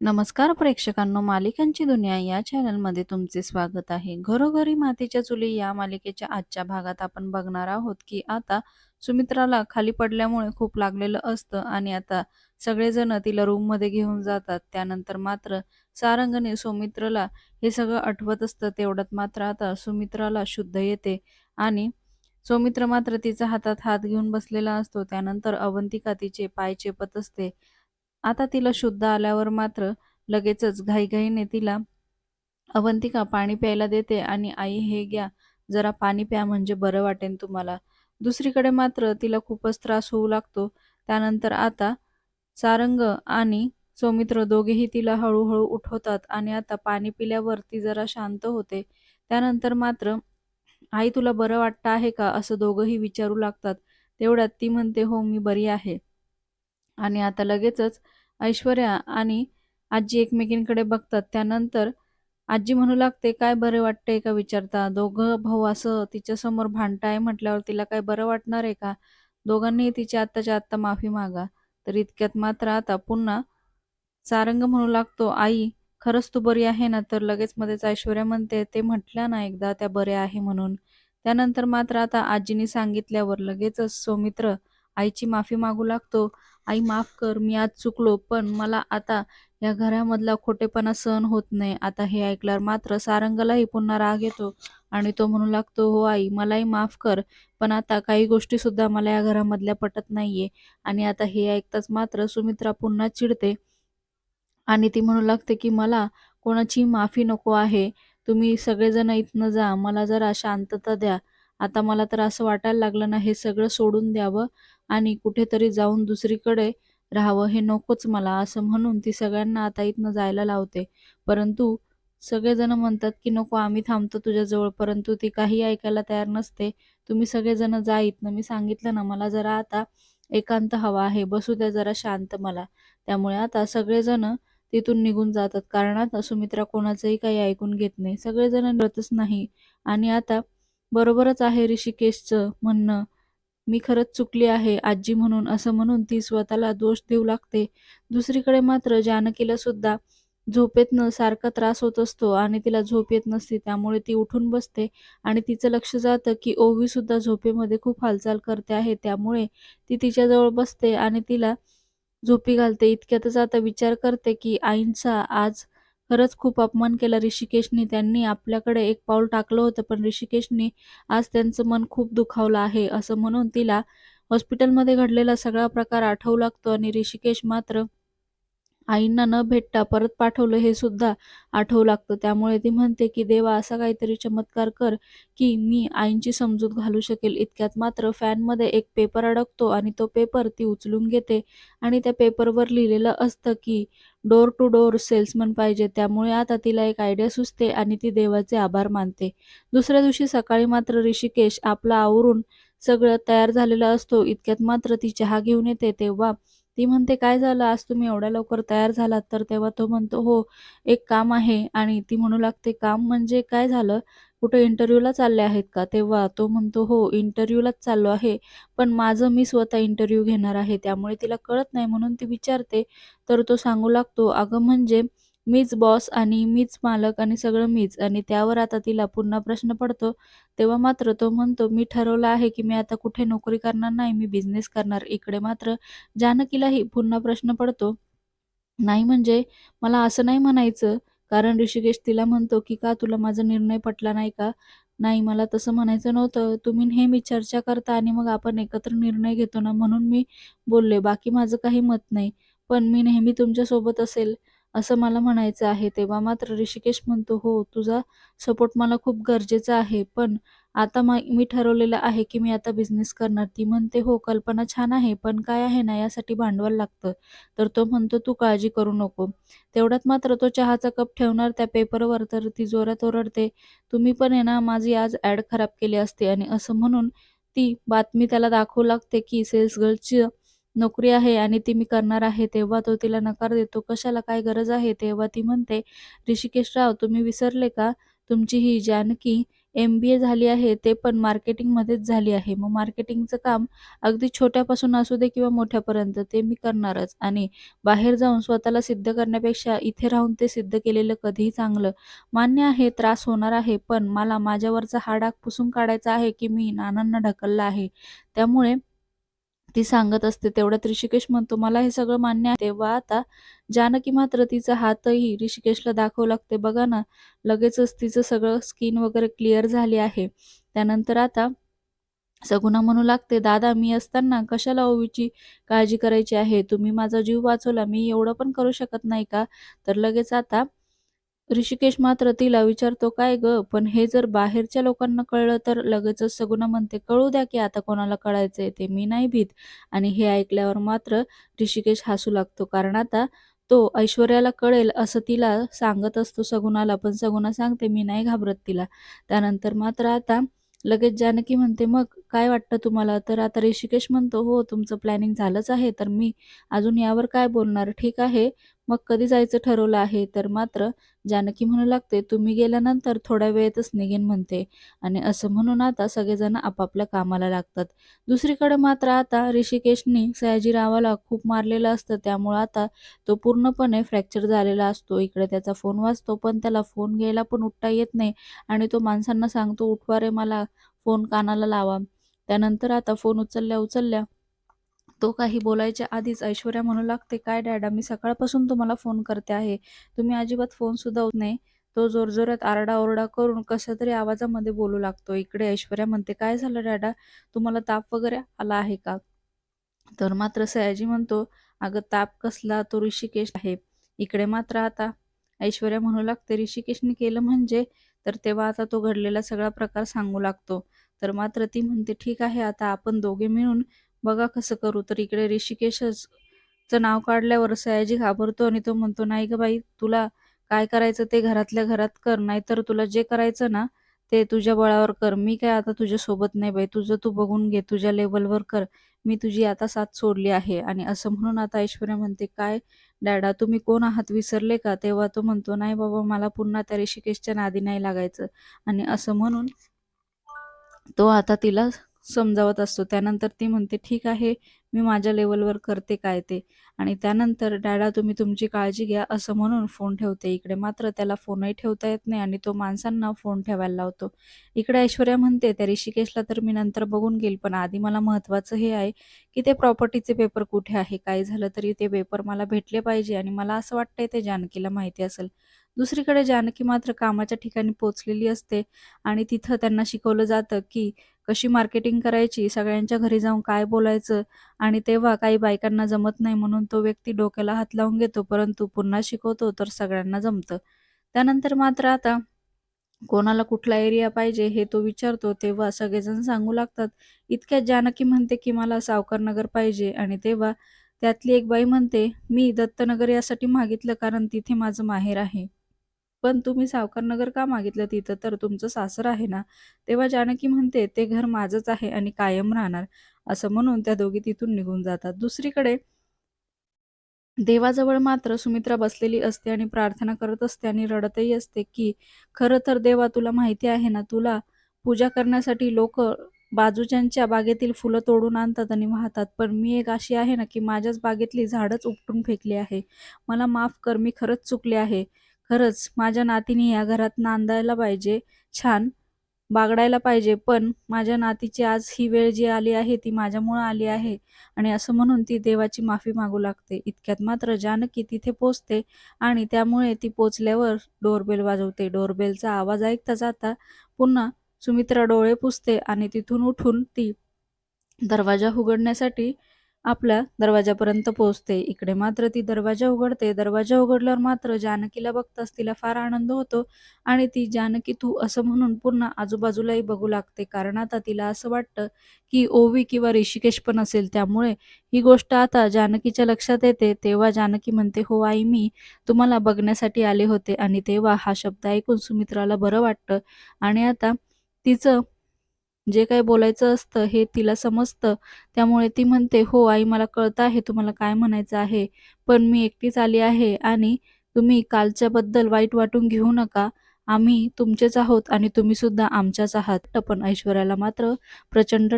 नमस्कार प्रेक्षकांनो मालिकांची दुनिया या चॅनलमध्ये तुमचे स्वागत आहे. घरोघरी मातीच्या चुली या मालिकेच्या आजच्या भागात आपण बघणार आहोत की आता सुमित्राला खाली पडल्यामुळे खूप लागलेलं असतं आणि आता सगळेजण तिला रूममध्ये घेऊन जातात. त्यानंतर मात्र सारंगने सुमित्राला हे सगळं आठवत असतं. तेवढ्यात मात्र आता सुमित्राला शुद्ध येते आणि सौमित्र मात्र तिचा हातात हात घेऊन बसलेला असतो. त्यानंतर अवंतिका तिचे पाय चेपत असते. आता तिला शुद्ध आल्यावर मात्र लगेचच घाईघाईने तिला अवंतिका पाणी प्यायला देते आणि आई हे घ्या जरा पाणी प्या म्हणजे बरं वाटेन तुम्हाला. दुसरीकडे मात्र तिला खूपच त्रास होऊ लागतो. त्यानंतर आता सारंग आणि सौमित्र दोघेही तिला हळूहळू उठवतात आणि आता पाणी पिल्यावर ती जरा शांत होते. त्यानंतर मात्र आई तुला बरं वाटतं आहे का? असं दोघंही विचारू लागतात. तेवढ्यात ती म्हणते हो मी बरी आहे. आणि आता लगेचच ऐश्वर्या आणि आजी एकमेकींकडे बघतात. त्यानंतर आजी म्हणू लागते काय बरे वाटते का विचारता? दोघं भाऊ असं तिच्यासमोर भांडताय म्हटल्यावर तिला काय बरं वाटणार आहे का? दोघांनी तिची आत्ताच्या आत्ता माफी मागा. तर इतक्यात मात्र आता पुन्हा सारंग म्हणू लागतो आई खरंच तू बरी आहे ना? तर लगेच मध्येच ऐश्वर्या म्हणते ते म्हटल्या ना एकदा त्या बऱ्या आहे म्हणून. त्यानंतर मात्र आता आजीने सांगितल्यावर लगेचच सौमित्र आईची माफी मागू लागतो. आई माफ कर मी आज चुकलो पण मला आता या घरामधला खोटेपणा सहन होत नाही. आता हे ऐकल्यावर मात्र सारंगलाही पुन्हा राग येतो आणि तो म्हणू लागतो हो आई मलाही माफ कर पण आता काही गोष्टी सुद्धा मला या घरामधल्या पटत नाहीये. आणि आता हे ऐकताच मात्र सुमित्रा पुन्हा चिडते आणि ती म्हणू लागते की मला कोणाची माफी नको आहे. तुम्ही सगळेजण इथनं जा. मला जरा शांतता द्या. आता मला तर असं वाटायला लागलं ना हे सगळं सोडून द्यावं आणि कुठेतरी जाऊन दुसरीकडे राहावं हे नकोच मला असं म्हणून ती सगळ्यांना आता इथनं जायला लावते. परंतु सगळेजण म्हणतात की नको आम्ही थांबतो तुझ्याजवळ. परंतु ती काही ऐकायला तयार नसते. तुम्ही सगळेजण जा इथनं. मी सांगितलं ना मला जरा आता एकांत हवा आहे. बसू द्या जरा शांत मला. त्यामुळे आता सगळेजण तिथून निघून जातात. कारण आता सुमित्रा कोणाचंही काही ऐकून घेत नाही. सगळेजण रतच नाही. आणि आता बरोबरच आहे ऋषिकेशचं म्हणणं. मी खरंच चुकली आहे आजी म्हणून असं म्हणून ती स्वतःला दोष देऊ लागते. दुसरीकडे मात्र जानकीला सुद्धा झोपेतनं सारखा त्रास होत असतो आणि तिला झोप येत नसते त्यामुळे ती उठून बसते. आणि तिचं लक्ष जातं की ओवी सुद्धा झोपेमध्ये खूप हालचाल करते आहे त्यामुळे ती तिच्याजवळ बसते आणि तिला झोपी घालते. इतक्यातच आता विचार करते की आईंचा आज खरंच खूप अपमान केला ऋषिकेशनी. त्यांनी आपल्याकडे एक पाऊल टाकलं होतं पण ऋषिकेशनी आज त्यांचं मन खूप दुखावलं आहे असं म्हणून तिला हॉस्पिटलमध्ये घडलेला सगळा प्रकार आठवू लागतो आणि ऋषिकेश मात्र आईंना न भेटता परत पाठवलं हे सुद्धा आठवू लागतं. त्यामुळे ती म्हणते की देवा असा काहीतरी चमत्कार कर की मी आईंची समजूत घालू शकेल. इतक्यात मात्र फॅनमध्ये एक पेपर अडकतो आणि तो पेपर ती उचलून घेते आणि त्या पेपरवर लिहिलेलं असतं की डोर टू डोर सेल्समन पाहिजे. त्यामुळे आता तिला एक आयडिया सुचते आणि ती देवाचे आभार मानते. दुसऱ्या दिवशी सकाळी मात्र ऋषिकेश आपला आवरून सगळं तयार झालेलं असतो. इतक्यात मात्र ती चहा घेऊन येते. तेव्हा ती म्हणते काय झालं? आज तुम्ही एवढ्या लवकर तयार झालात. तर तेव्हा तो म्हणतो हो एक काम आहे. आणि ती म्हणू लागते काम म्हणजे काय झालं? कुठे इंटरव्ह्यूला चालले आहेत का? तेव्हा तो म्हणतो हो इंटरव्ह्यूलाच चाललो आहे पण माझं मी स्वतः इंटरव्ह्यू घेणार आहे त्यामुळे तिला कळत नाही. म्हणून ती विचारते तर तो सांगू लागतो अगं म्हणजे मीच बॉस आणि मीच मालक आणि सगळं मीच. आणि त्यावर आता तिला पुन्हा प्रश्न पडतो. तेव्हा मात्र तो म्हणतो मी ठरवलं आहे की मी आता कुठे नोकरी करणार नाही मी बिझनेस करणार इकडे मात्र. जानकीलाही पुन्हा प्रश्न पडतो. नाही म्हणजे मला असं नाही म्हणायचं. कारण ऋषिकेश तिला म्हणतो की का तुला माझा निर्णय पटला नाही का? नाही मला तसं म्हणायचं नव्हतं. तुम्ही नेहमी चर्चा करता आणि मग आपण एकत्र निर्णय घेतो ना? म्हणून मी बोलले बाकी माझं काही मत नाही. पण मी नेहमी तुमच्यासोबत असेल. असं मला म्हणायचं आहे तेव्हा मात्र ऋषिकेश म्हणतो हो तुझा सपोर्ट मला खूप गरजेचा आहे पण आता मी ठरवलेलं आहे की मी आता बिझनेस करणार. ती म्हणते हो कल्पना छान आहे पण काय आहे ना यासाठी भांडवल लागतं. तर तो म्हणतो तू काळजी करू नको. तेवढ्यात मात्र तो चहाचा कप ठेवणार त्या पेपरवर तर ती जोरात ओरडते तुम्ही पण आहे ना माझी आज ॲड खराब केली असते. आणि असं म्हणून ती बातमी त्याला दाखवू लागते की सेल्स गर्लची नोकरी आहे आणि ती मी करणार आहे तेव्हा तो तिला नकार देतो. कशाला काय गरज आहे? तेव्हा ती म्हणते ऋषिकेश राव तुम्ही विसरले का? तुमची ही जानकी एम बी ए झाली आहे ते पण मार्केटिंगमध्येच झाली आहे. मग मार्केटिंगचं काम अगदी छोट्यापासून असू दे किंवा मोठ्यापर्यंत ते मी करणारच. आणि बाहेर जाऊन स्वतःला सिद्ध करण्यापेक्षा इथे राहून ते सिद्ध केलेलं कधीही चांगलं मान्य आहे त्रास होणार आहे. पण मला माझ्यावरचा हा डाग पुसून काढायचा आहे की मी नानांना ढकलला आहे. त्यामुळे ती सांगत असते तेवढ्यात ऋषिकेश म्हणतो मला हे सगळं मान्य आहे. तेव्हा आता जानकी मात्र तिचा हातही ऋषिकेशला दाखवू लागते. बघा ना लगेचच तिचं सगळं स्किन वगैरे क्लिअर झाली आहे. त्यानंतर आता सगुणा म्हणू लागते दादा मी असताना कशाला ओवीची काळजी करायची आहे? तुम्ही माझा जीव वाचवला मी एवढं पण करू शकत नाही का? तर लगेच आता ऋषिकेश मात्र तिला विचारतो काय ग? पण हे जर बाहेरच्या लोकांना कळलं तर लगेचच सगुणा म्हणते कळू द्या की आता कोणाला कळायचंय ते मी नाही भीत. आणि हे ऐकल्यावर मात्र ऋषिकेश हसू लागतो कारण आता तो ऐश्वर्याला कळेल असं तिला सांगत असतो सगुणाला पण सगुणा सांगते मी नाही घाबरत तिला. त्यानंतर मात्र आता लगेच जानकी म्हणते मग काय वाटतं तुम्हाला? तर आता ऋषिकेश म्हणतो हो तुमचं प्लॅनिंग झालंच आहे तर मी अजून यावर काय बोलणार? ठीक आहे मग कधी जायचं ठरवलं आहे? तर मात्र जानकी म्हणू लागते तुम्ही गेल्यानंतर थोड्या वेळेतच निघेन म्हणते. आणि असं म्हणून आता सगळेजण आपापल्या कामाला लागतात. दुसरीकडे मात्र आता ऋषिकेशनी सयाजीरावाला खूप मारलेलं असतं. त्यामुळं आता तो पूर्णपणे फ्रॅक्चर झालेला असतो. इकडे त्याचा फोन वाजतो पण त्याला फोन घ्यायला पण उठता येत नाही. आणि तो माणसांना सांगतो उठवा रे मला फोन कानाला लावा. त्यानंतर आता फोन उचलल्या उचलल्या तो काही बोलायच्या आधीच ऐश्वर्या म्हणू लागते काय डॅडा मी सकाळपासून तुम्हाला फोन करते आहे. तुम्ही अजिबात फोन सुद्धा होत नाही. तो जोरजोरात आरडाओरडा करून कशा तरी आवाजामध्ये बोलू लागतो. इकडे ऐश्वर्या म्हणते काय झालं डॅडा? तुम्हाला ताप वगैरे आला आहे का? तर मात्र सयाजी म्हणतो अगं ताप कसला? तो ऋषिकेश आहे. इकडे मात्र आता. ऐश्वर्या म्हणू लागते ऋषिकेशने केलं म्हणजे? तर तेव्हा आता तो घडलेला सगळा प्रकार सांगू लागतो. तर मात्र ती म्हणते ठीक आहे आता आपण दोघे मिळून बघा कसं करू? तर इकडे ऋषिकेशच नाव काढल्यावर सयाजी घाबरतो आणि तो म्हणतो नाही ग बाई तुला काय करायचं ते घरातल्या घरात कर नाहीतर तुला जे करायचं ना ते तुझ्या बळावर कर. मी काय आता तुझ्या सोबत नाही बाई तुझं तू बघून घे तुझ्या लेवलवर कर. मी तुझी आता साथ सोडली आहे. आणि असं म्हणून आता ऐश्वर्या म्हणते काय डॅडा तुम्ही कोण आहात? विसरले का? तेव्हा तो म्हणतो नाही बाबा मला पुन्हा त्या ऋषिकेशच्या नादी नाही लागायचं. आणि असं म्हणून तो आता तिला समजावत असतो. त्यानंतर ती म्हणते ठीक आहे मी माझ्या लेवलवर करते काय ते. आणि त्यानंतर डॅडा तुम्ही तुमची काळजी घ्या असं म्हणून फोन ठेवते इकडे. मात्र त्याला फोनही ठेवता येत नाही आणि तो माणसांना फोन ठेवायला लावतो. इकडे ऐश्वर्या म्हणते त्या ऋषिकेशला तर मी नंतर बघून घेईल पण आधी मला महत्त्वाचं हे आहे की ते प्रॉपर्टीचे पेपर कुठे आहे? काय झालं तरी ते पेपर मला भेटले पाहिजे आणि मला असं वाटतंय ते जानकीला माहिती असेल. दुसरीकडे जानकी मात्र कामाच्या ठिकाणी पोचलेली असते आणि तिथं त्यांना शिकवलं जातं की कशी मार्केटिंग करायची सगळ्यांच्या घरी जाऊन काय बोलायचं आणि तेव्हा काही बायकांना जमत नाही म्हणून तो व्यक्ती डोक्याला हात लावून घेतो परंतु पुन्हा शिकवतो तर सगळ्यांना जमतं. त्यानंतर मात्र आता कोणाला कुठला एरिया पाहिजे हे तो विचारतो तेव्हा सगळेजण सांगू लागतात इतक्यात जानकी म्हणते की मला सावकारनगर पाहिजे आणि तेव्हा त्यातली एक बाई म्हणते मी दत्तनगर यासाठी मागितलं कारण तिथे माझं माहेर आहे. पण तुम्ही सावकारनगर का मागितलं तिथं? तर तुमचं सासर आहे ना? तेव्हा जानकी म्हणते ते घर माझंच आहे आणि कायम राहणार. असं म्हणून त्या दोघी तिथून निघून जातात. दुसरीकडे देवाजवळ मात्र सुमित्रा बसलेली असते आणि प्रार्थना करत असते आणि रडतही असते की खरं तर देवा तुला माहिती आहे ना तुला पूजा करण्यासाठी लोक बाजूच्यांच्या बागेतील फुलं तोडून आणतात आणि वाहतात. पण मी एक अशी आहे ना की माझ्याच बागेतली झाडच उपटून फेकली आहे. मला माफ कर मी खरंच चुकले आहे. खरंच माझ्या नातीने या घरात नांदायला पाहिजे छान बागडायला पाहिजे पण माझ्या नातीची आज ही वेळ जी आली आहे ती माझ्यामुळं आली आहे आणि असं म्हणून ती देवाची माफी मागू लागते. इतक्यात मात्र जानकी तिथे पोचते आणि त्यामुळे ती पोचल्यावर डोरबेल वाजवते. डोरबेलचा आवाज ऐकता जाता पुन्हा सुमित्रा डोळे पुसते आणि तिथून उठून ती दरवाजा उघडण्यासाठी आपल्या दरवाजापर्यंत पोहोचते. इकडे मात्र ती दरवाजा उघडते. दरवाजा उघडल्यावर मात्र जानकीला बघताच तिला फार आनंद होतो आणि ती जानकी तू असं म्हणून पुन्हा आजूबाजूलाही बघू लागते. कारण आता तिला असं वाटतं की ओवी किंवा ऋषिकेश पण असेल. त्यामुळे ही गोष्ट आता जानकीच्या लक्षात येते. तेव्हा जानकी म्हणते हो आई मी तुम्हाला बघण्यासाठी आले होते आणि तेव्हा हा शब्द ऐकून सुमित्राला बरं वाटतं. आणि आता तिचं जे काही बोलायचं असतं हे तिला समजतं. त्यामुळे ती म्हणते हो आई मला कळतं आहे तुम्हाला काय म्हणायचं आहे पण मी एकटीच आली आहे आणि तुम्ही कालच्याबद्दल वाईट वाटून घेऊ नका. आम्ही तुमचेच आहोत आणि तुम्ही सुद्धा आमच्याच आहात. पण ऐश्वर्याला मात्र प्रचंड